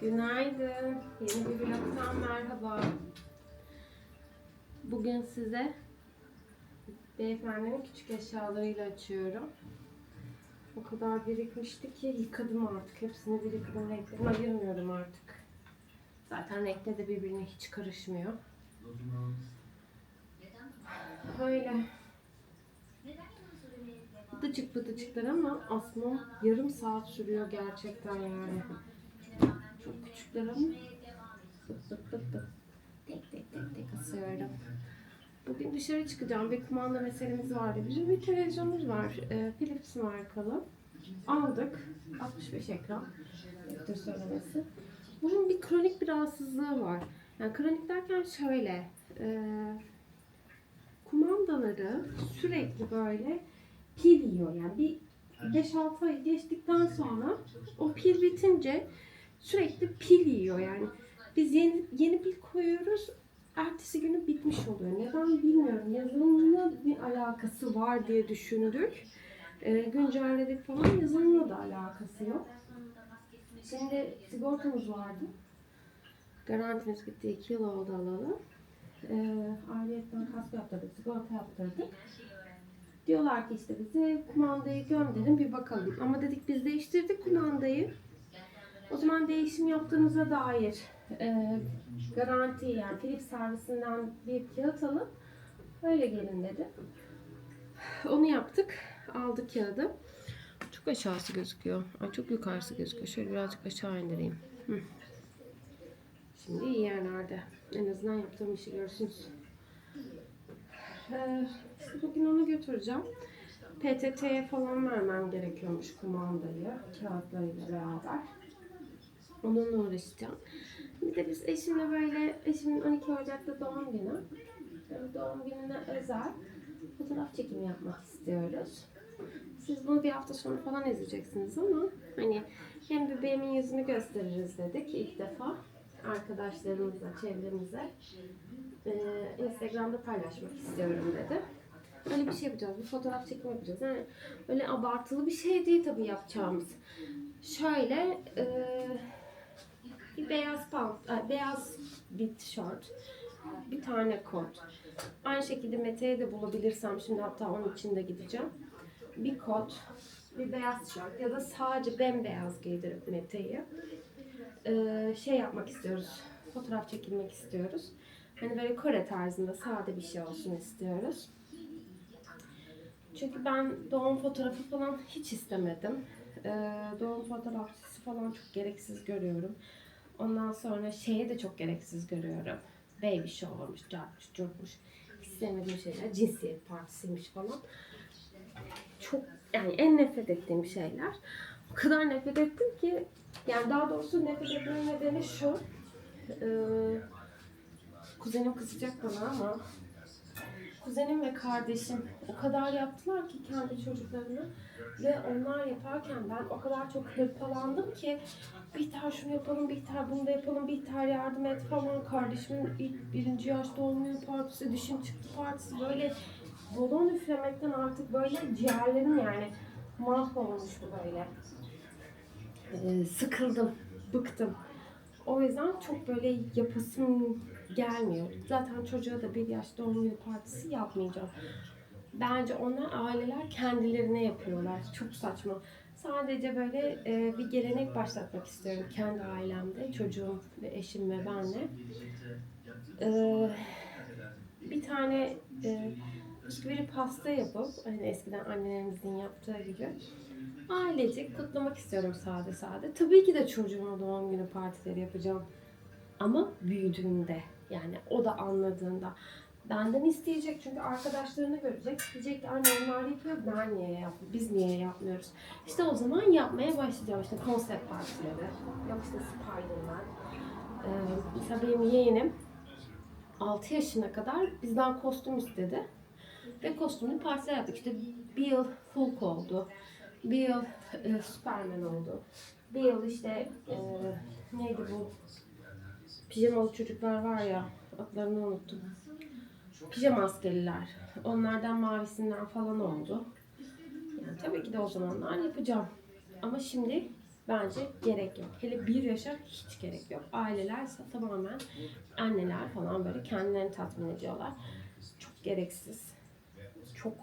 Günaydın. Yeni bir vlogtan merhaba. Bugün size beyefendinin küçük eşyalarıyla açıyorum. O kadar birikmişti ki yıkadım artık. Hepsini biriktirdim. Renklerini ayırmıyorum artık. Zaten renkleri de birbirine hiç karışmıyor. Böyle Bıdıcık bıdıcıklar ama aslında yarım saat sürüyor gerçekten yani. Çok küçükler ama bıt bıt bıt bıt. Tek tek tek tek asıyorum. Bugün dışarı çıkacağım. Bir kumanda meselemiz vardı. Bizim bir televizyonumuz var. Ee, Philips markalı. Aldık. 65 ekran. Yaptır söylemesi. Bunun bir kronik bir rahatsızlığı var. Yani kronik derken şöyle. E, kumandaları sürekli böyle pil yiyor. Yani bir 5-6 ay geçtikten sonra o pil bitince sürekli pil yiyor yani. Biz yeni, yeni pil koyuyoruz. Ertesi günü bitmiş oluyor. Neden bilmiyorum. Yazılımla bir alakası var diye düşündük. Ee, güncelledik falan. Yazılımla da alakası yok. Şimdi sigortamız vardı. Garantimiz bitti. 2 yıl oldu alalı. Ee, ayrıyetten kasko yaptırdık. Sigorta yaptırdık. Diyorlar ki işte bize kumandayı gönderin bir bakalım. Ama dedik biz değiştirdik kumandayı. O zaman değişim yaptığınıza dair e, garanti yani Philips servisinden bir kağıt alın. Öyle gelin dedi. Onu yaptık. Aldık kağıdı. Çok aşağısı gözüküyor. Ay çok yukarısı gözüküyor. Şöyle birazcık aşağı indireyim. Hı. Şimdi iyi yerlerde. En azından yaptığım işi görürsünüz. Ee, bugün onu götüreceğim. PTT'ye falan vermem gerekiyormuş kumandayı kağıtlarıyla beraber. Onunla uğraşacağım. Bir de biz eşimle böyle, eşimin 12 Ocak'ta doğum günü. Yani doğum gününe özel fotoğraf çekimi yapmak istiyoruz. Siz bunu bir hafta sonra falan izleyeceksiniz ama hani hem bebeğimin yüzünü gösteririz dedik ilk defa arkadaşlarımıza, çevremize. Ee, Instagram'da paylaşmak istiyorum dedi. Öyle bir şey yapacağız. Bir fotoğraf çekimi yapacağız. Yani öyle abartılı bir şey değil tabii yapacağımız. Şöyle e, bir beyaz pant, ay, beyaz bir tişört, bir tane kot. Aynı şekilde Mete'ye de bulabilirsem şimdi hatta onun için de gideceğim. Bir kot, bir beyaz tişört ya da sadece bembeyaz giydirip Mete'yi e, şey yapmak istiyoruz. Fotoğraf çekilmek istiyoruz. Hani böyle Kore tarzında sade bir şey olsun istiyoruz. Çünkü ben doğum fotoğrafı falan hiç istemedim. Ee, doğum fotoğrafçısı falan çok gereksiz görüyorum. Ondan sonra şeye de çok gereksiz görüyorum. Baby shower'mış, cartmış, curtmuş. Hiç şeyler. Cinsiyet partisiymiş falan. Çok yani en nefret ettiğim şeyler. O kadar nefret ettim ki yani daha doğrusu nefret etmemin nedeni şu. Ee, kuzenim kızacak bana ama kuzenim ve kardeşim o kadar yaptılar ki kendi çocuklarını ve onlar yaparken ben o kadar çok hırpalandım ki Bihter şunu yapalım, Bihter bunu da yapalım, Bihter yardım et falan. Kardeşimin ilk birinci yaş doğum günü partisi, dişim çıktı partisi böyle balon üflemekten artık böyle ciğerlerim yani mahvolmuştu böyle. Ee, sıkıldım, bıktım. O yüzden çok böyle yapasım gelmiyor. Zaten çocuğa da bir yaş doğum günü partisi yapmayacağım. Bence onlar aileler kendilerine yapıyorlar. Çok saçma. Sadece böyle e, bir gelenek başlatmak istiyorum kendi ailemde. Çocuğum ve eşim ve benle. E, bir tane e, bisküvili pasta yapıp hani eskiden annelerimizin yaptığı gibi ailecek kutlamak istiyorum sade sade. Tabii ki de çocuğuma doğum günü partileri yapacağım. Ama büyüdüğünde yani o da anladığında benden isteyecek çünkü arkadaşlarını görecek. Diyecek ki anne onlar yapıyor ben niye yap biz niye yapmıyoruz. İşte o zaman yapmaya başlayacağım işte konsept partileri. Yok işte Spiderman. Ee, mesela benim yeğenim 6 yaşına kadar bizden kostüm istedi. Ve kostümlü partiler yaptık. İşte bir yıl Hulk oldu. Bir yıl e, Superman oldu. Bir yıl işte e, neydi bu pijamalı çocuklar var ya adlarını unuttum. Pijama askeriler. Onlardan mavisinden falan oldu. Yani tabii ki de o zamanlar yapacağım. Ama şimdi bence gerek yok. Hele bir yaşa hiç gerek yok. Aileler ise tamamen anneler falan böyle kendilerini tatmin ediyorlar. Çok gereksiz. Çok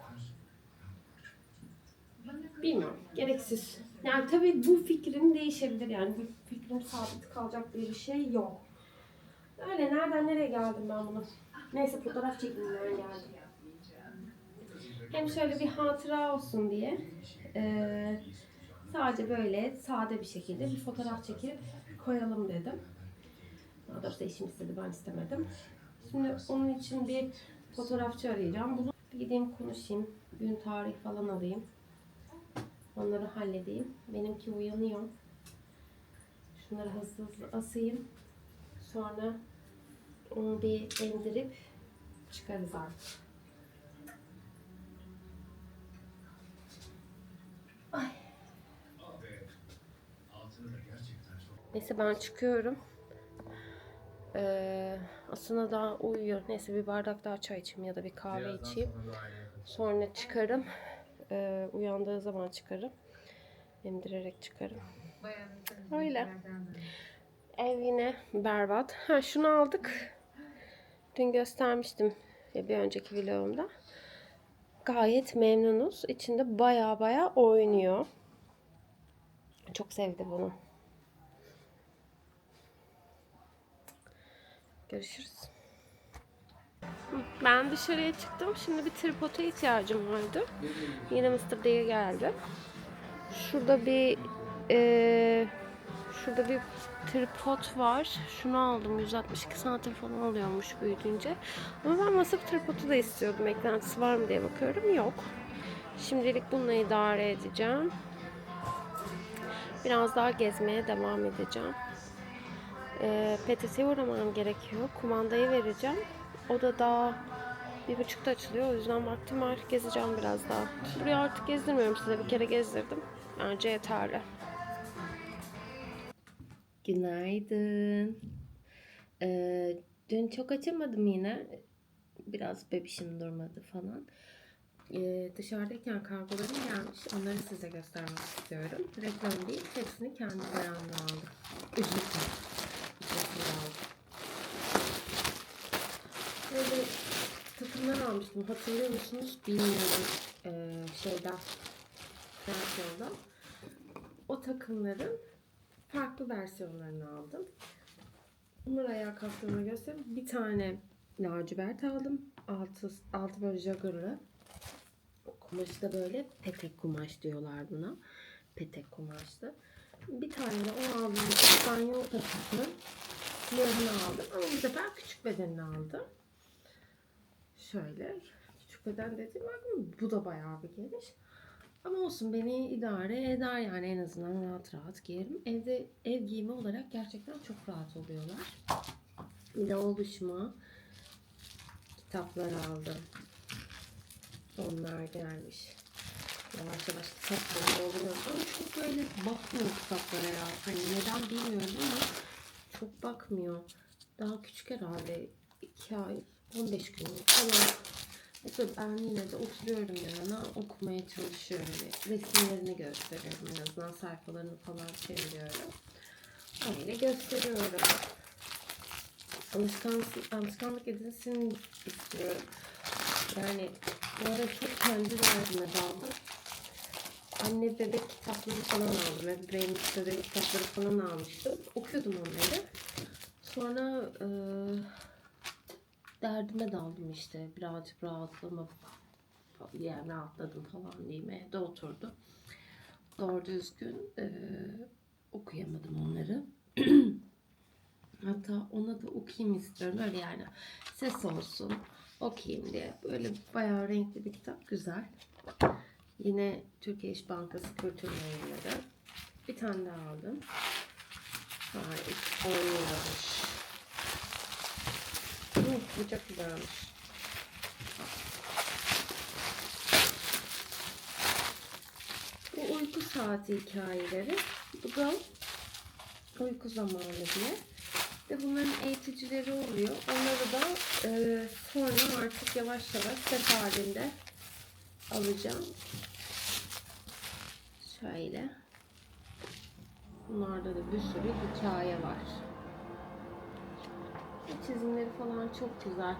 bilmiyorum. Gereksiz. Yani tabii bu fikrim değişebilir. Yani bu fikrim sabit kalacak diye bir şey yok. Öyle nereden nereye geldim ben bunu? Neyse fotoğraf çekiminden geldim. Hem şöyle bir hatıra olsun diye eee, sadece böyle sade bir şekilde bir fotoğraf çekip koyalım dedim. Daha doğrusu eşim istedi ben istemedim. Şimdi onun için bir fotoğrafçı arayacağım. Bunu gideyim konuşayım. Gün tarih falan alayım. Onları halledeyim. Benimki uyanıyor. Şunları hızlı hızlı asayım. Sonra onu bir indirip çıkarız artık. Ay. Neyse ben çıkıyorum. Ee, aslında daha uyuyor. Neyse bir bardak daha çay içeyim ya da bir kahve içeyim. Sonra çıkarım. Ee, uyandığı zaman çıkarım. Emdirerek çıkarım. Öyle. Ev yine berbat. Ha şunu aldık. Dün göstermiştim bir önceki vlogumda. Gayet memnunuz. İçinde baya baya oynuyor. Çok sevdi bunu. Görüşürüz. Ben dışarıya çıktım. Şimdi bir tripoda ihtiyacım vardı. Yine Mr. diye geldi. Şurada bir eee, şurada bir tripod var. Şunu aldım. 162 santim falan alıyormuş büyüdüğünce. Ama ben masa tripodu da istiyordum. Eklentisi var mı diye bakıyorum. Yok. Şimdilik bununla idare edeceğim. Biraz daha gezmeye devam edeceğim. Ee, PTT'ye uğramam gerekiyor. Kumandayı vereceğim. O da daha bir buçukta açılıyor. O yüzden vaktim var. Gezeceğim biraz daha. Burayı artık gezdirmiyorum size. Bir kere gezdirdim. Bence yeterli. Günaydın. Ee, dün çok açamadım yine. Biraz bebişim durmadı falan. Ee, dışarıdayken kargolarım gelmiş. Onları size göstermek istiyorum. Reklam değil. Hepsini kendi paramla aldım. Ücretsiz Böyle takımlar almıştım. Hatırlıyor musunuz? Bilmiyorum. Ee, şeyden. Versiyonda. O takımların farklı versiyonlarını aldım. Bunları ayağa kalktığımda göstereyim. Bir tane lacivert aldım. Altı, altı böyle jaggerlı. Kumaşı da böyle petek kumaş diyorlar buna. Petek kumaşlı. Bir tane de o aldığım İspanyol takımı siyahını aldım. Ama bu sefer küçük bedenini aldım. Şöyle. Küçük beden dediğim bakın bu da bayağı bir geniş. Ama olsun beni idare eder yani en azından rahat rahat giyerim. Evde ev giyimi olarak gerçekten çok rahat oluyorlar. Bir de oluşma kitaplar aldım. Onlar gelmiş. Yavaş yavaş kitapları dolduruyorum. Ama çok böyle bakmıyor kitaplara ya. Hani neden bilmiyorum ama çok bakmıyor. Daha küçük herhalde. 2 ay, 15 gün falan. Mesela ben yine de oturuyorum yanına okumaya çalışıyorum. Resimlerini gösteriyorum en azından sayfalarını falan çeviriyorum. Öyle gösteriyorum. Alışkanlık, alışkanlık edinsin istiyorum. Yani bu ara çok kendi derdime daldım. Anne bebek kitapları falan aldım. Ebeveyn bebek kitapları falan almıştım. Okuyordum onları. Sonra eee derdime daldım işte. Birazcık rahatlama yani rahatladım falan diyeyim. Evde oturdum. Doğru düzgün e, okuyamadım onları. Hatta ona da okuyayım istiyorum. Öyle yani ses olsun okuyayım diye. Böyle bayağı renkli bir kitap. Güzel. Yine Türkiye İş Bankası Kültür Yayınları. Bir tane daha aldım. Hayır, oynuyormuş. Hı, bu çok güzelmiş. Bu uyku saati hikayeleri. Bu da uyku zamanı diye. Ve bunların eğiticileri oluyor. Onları da e, sonra artık yavaş yavaş set halinde alacağım. Şöyle. Bunlarda da bir sürü hikaye var. Çizimleri falan çok güzel.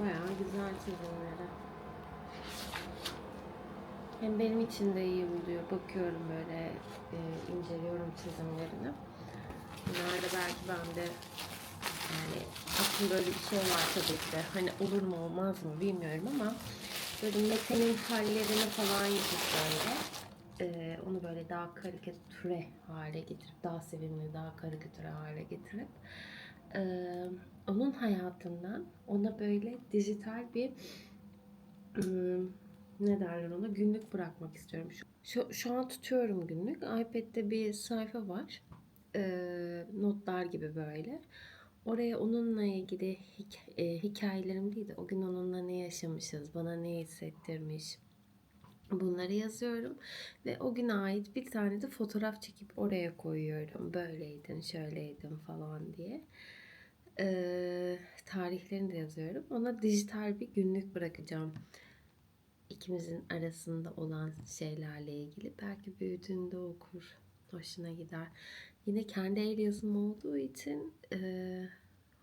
Bayağı güzel çizimleri. Hem benim için de iyi oluyor. Bakıyorum böyle, e, inceliyorum çizimlerini. Bunlar da belki ben de yani aklımda öyle bir şey var tabii ki. Hani olur mu olmaz mı bilmiyorum ama böyle Mete'nin hallerini falan yapıp böyle onu böyle daha karikatüre hale getirip daha sevimli, daha karikatüre hale getirip e, onun hayatından ona böyle dijital bir ım, ne derler ona günlük bırakmak istiyorum. Şu, şu, an tutuyorum günlük. iPad'de bir sayfa var. Ee, notlar gibi böyle. Oraya onunla ilgili hik- e, hikayelerim değil de o gün onunla ne yaşamışız, bana ne hissettirmiş. Bunları yazıyorum ve o güne ait bir tane de fotoğraf çekip oraya koyuyorum. Böyleydin, şöyleydin falan diye. Ee, tarihlerini de yazıyorum. Ona dijital bir günlük bırakacağım ikimizin arasında olan şeylerle ilgili. Belki büyüdüğünde okur, hoşuna gider. Yine kendi el yazım olduğu için e,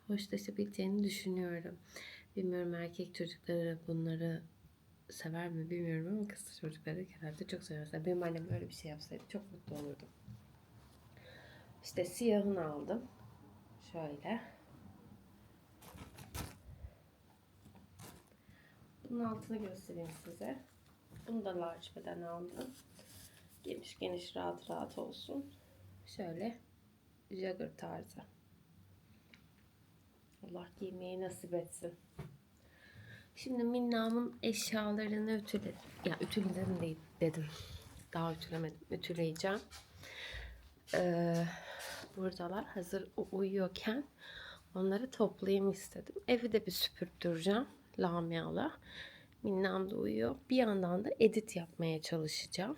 hoşlaşabileceğini düşünüyorum. Bilmiyorum erkek çocukları bunları sever mi bilmiyorum ama kız çocukları genelde çok. Mesela benim annem öyle bir şey yapsaydı çok mutlu olurdum. İşte siyahını aldım. Şöyle. Bunun altını göstereyim size. Bunu da large beden aldım. Geniş geniş rahat rahat olsun. Şöyle jogger tarzı. Allah giymeyi nasip etsin. Şimdi Minna'mın eşyalarını ütüledim. Ya ütüledim değil dedim. Daha ütülemedim. Ütüleyeceğim. Ee, buradalar. Hazır uyuyorken onları toplayayım istedim. Evi de bir süpürttüreceğim. Lamia'la. Minnam da uyuyor. Bir yandan da edit yapmaya çalışacağım.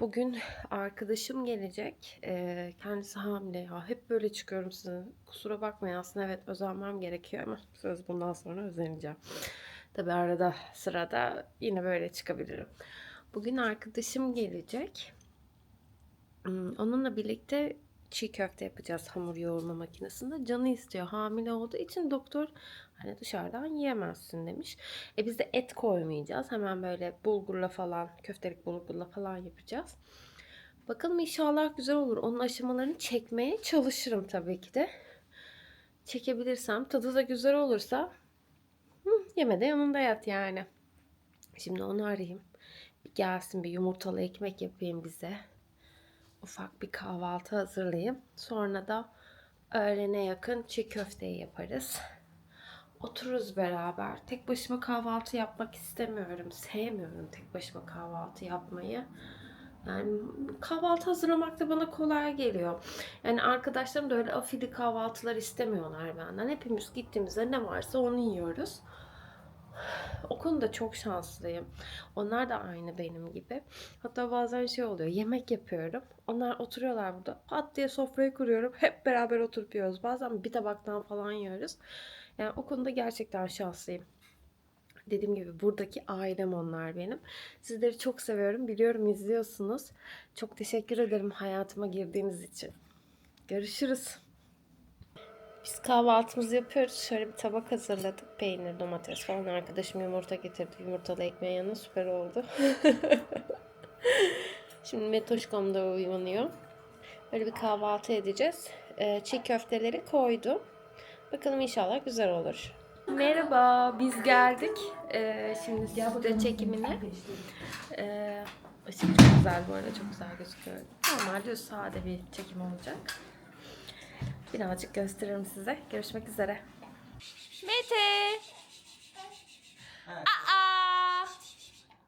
Bugün arkadaşım gelecek. Ee, kendisi hamile ya. Hep böyle çıkıyorum size. Kusura bakmayın aslında evet özenmem gerekiyor ama söz bundan sonra özeneceğim. Tabi arada sırada yine böyle çıkabilirim. Bugün arkadaşım gelecek. Hmm, Onunla birlikte çiğ köfte yapacağız hamur yoğurma makinesinde. Canı istiyor. Hamile olduğu için doktor hani dışarıdan yiyemezsin demiş. E biz de et koymayacağız. Hemen böyle bulgurla falan, köftelik bulgurla falan yapacağız. Bakalım inşallah güzel olur. Onun aşamalarını çekmeye çalışırım tabii ki de. Çekebilirsem, tadı da güzel olursa hı, yeme de yanında yat yani. Şimdi onu arayayım. Bir gelsin bir yumurtalı ekmek yapayım bize ufak bir kahvaltı hazırlayayım. Sonra da öğlene yakın çiğ köfteyi yaparız. Otururuz beraber. Tek başıma kahvaltı yapmak istemiyorum. Sevmiyorum tek başıma kahvaltı yapmayı. Yani kahvaltı hazırlamak da bana kolay geliyor. Yani arkadaşlarım da öyle afili kahvaltılar istemiyorlar benden. Hepimiz gittiğimizde ne varsa onu yiyoruz. O konuda çok şanslıyım. Onlar da aynı benim gibi. Hatta bazen şey oluyor. Yemek yapıyorum. Onlar oturuyorlar burada. Pat diye sofrayı kuruyorum. Hep beraber oturup yiyoruz. Bazen bir tabaktan falan yiyoruz. Yani o konuda gerçekten şanslıyım. Dediğim gibi buradaki ailem onlar benim. Sizleri çok seviyorum. Biliyorum izliyorsunuz. Çok teşekkür ederim hayatıma girdiğiniz için. Görüşürüz. Biz kahvaltımızı yapıyoruz. Şöyle bir tabak hazırladık. Peynir, domates falan. Arkadaşım yumurta getirdi. Yumurtalı ekmeğin yanına süper oldu. Şimdi Metoşkom da uyanıyor. Böyle bir kahvaltı edeceğiz. Ee, çiğ köfteleri koydum. Bakalım inşallah güzel olur. Merhaba, biz geldik. Ee, şimdi stüdyo çekimine. Ee, ışık çok güzel bu arada, çok güzel gözüküyor. Normalde sade bir çekim olacak. Birazcık gösteririm size. Görüşmek üzere. Mete! Aa!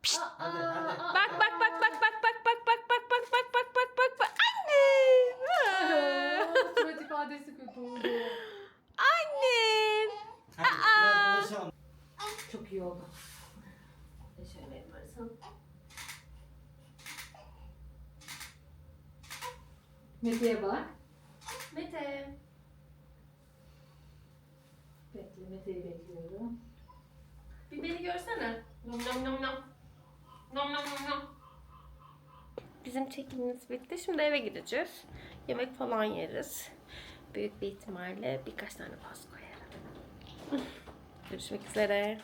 Pişt! Bak bak bak bak bak bak bak bak bak bak bak bak bak bak bak Anne! Surat ifadesi kötü oldu. Annem! Konuşalım. Çok iyi oldu. Şöyle yaparsam. Mete'ye bak. Mete! Bekle Mete'yi bekliyorum. Bir beni görsene. Nom nom nom nom. Nom nom nom nom. bizim çekimimiz bitti. Şimdi eve gideceğiz. Yemek falan yeriz. Büyük bir ihtimalle birkaç tane pas koyarım. Görüşmek üzere.